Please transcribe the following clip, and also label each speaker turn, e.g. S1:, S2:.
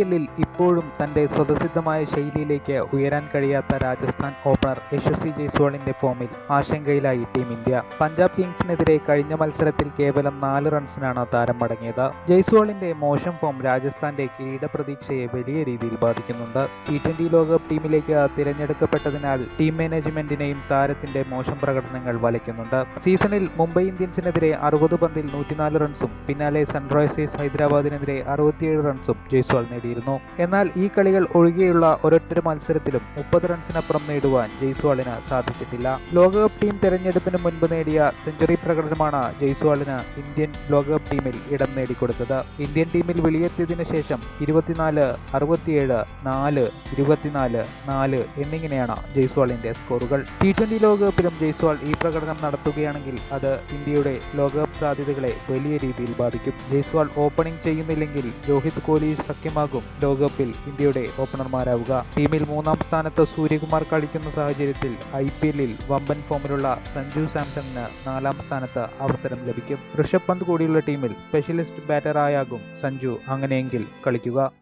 S1: എല്ലിൽ ഇപ്പോഴും തന്റെ സ്വതസിദ്ധമായ ശൈലിയിലേക്ക് ഉയരാൻ കഴിയാത്ത രാജസ്ഥാൻ ഓപ്പണർ യശസ്വി ജയ്സ്വാളിന്റെ ഫോമിൽ ആശങ്കയിലായി ടീം ഇന്ത്യ. പഞ്ചാബ് കിങ്സിനെതിരെ കഴിഞ്ഞ മത്സരത്തിൽ കേവലം നാല് റൺസിനാണ് താരം മടങ്ങിയത്. ജയ്സ്വാളിന്റെ മോശം ഫോം രാജസ്ഥാന്റെ കിരീട പ്രതീക്ഷയെ വലിയ രീതിയിൽ ബാധിക്കുന്നുണ്ട്. ടി ട്വന്റി ലോകകപ്പ് ടീമിലേക്ക് തിരഞ്ഞെടുക്കപ്പെട്ടതിനാൽ ടീം മാനേജ്മെന്റിനെയും താരത്തിന്റെ മോശം പ്രകടനങ്ങൾ വലയ്ക്കുന്നുണ്ട്. സീസണിൽ മുംബൈ ഇന്ത്യൻസിനെതിരെ അറുപത് പന്തിൽ നൂറ്റിനാല് റൺസും പിന്നാലെ സൺറൈസേഴ്സ് ഹൈദരാബാദിനെതിരെ അറുപത്തിയേഴ് റൺസും ജയ്സ്വാൾ നേടിയിരുന്നു. എന്നാൽ ഈ കളികൾ ഒഴികെയുള്ള ഒരൊറ്റ മത്സരത്തിലും മുപ്പത് റൺസിനപ്പുറം നേടുവാൻ ജയ്സ്വാളിന് സാധിച്ചിട്ടില്ല. ലോകകപ്പ് ടീം തെരഞ്ഞെടുപ്പിന് മുൻപ് നേടിയ സെഞ്ചുറി പ്രകടനമാണ് ജയ്സ്വാളിന് ഇന്ത്യൻ ലോകകപ്പ് ടീമിൽ ഇടം നേടിക്കൊടുത്തത്. ഇന്ത്യൻ ടീമിൽ വെളിയെത്തിയതിനു ശേഷം ഇരുപത്തിനാല് അറുപത്തിയേഴ് നാല് ഇരുപത്തിനാല് നാല് എന്നിങ്ങനെയാണ് ജയ്സ്വാളിന്റെ സ്കോറുകൾ. ടി ട്വന്റി ലോകകപ്പിലും ജയ്സ്വാൾ ഈ പ്രകടനം നടത്തുകയാണെങ്കിൽ അത് ഇന്ത്യയുടെ ലോകകപ്പ് സാധ്യതകളെ വലിയ രീതിയിൽ ബാധിക്കും. ജയ്സ്വാൾ ഓപ്പണിംഗ് ചെയ്യുന്നില്ലെങ്കിൽ രോഹിത് കോഹ്ലി സഖ്യമാകും. ലോകകപ്പിൽ ഇന്ത്യയുടെ ഓപ്പണർമാരാവുക. ടീമിൽ മൂന്നാം സ്ഥാനത്ത് സൂര്യകുമാർ കളിക്കുന്ന സാഹചര്യത്തിൽ ഐ പി എല്ലിൽ വമ്പൻ ഫോമിലുള്ള സഞ്ജു സാംസണിന് നാലാം സ്ഥാനത്ത് അവസരം ലഭിക്കും. ഋഷഭ് പന്ത് കൂടിയുള്ള ടീമിൽ സ്പെഷ്യലിസ്റ്റ് ബാറ്ററായാകും സഞ്ജു അങ്ങനെയെങ്കിൽ കളിക്കുക.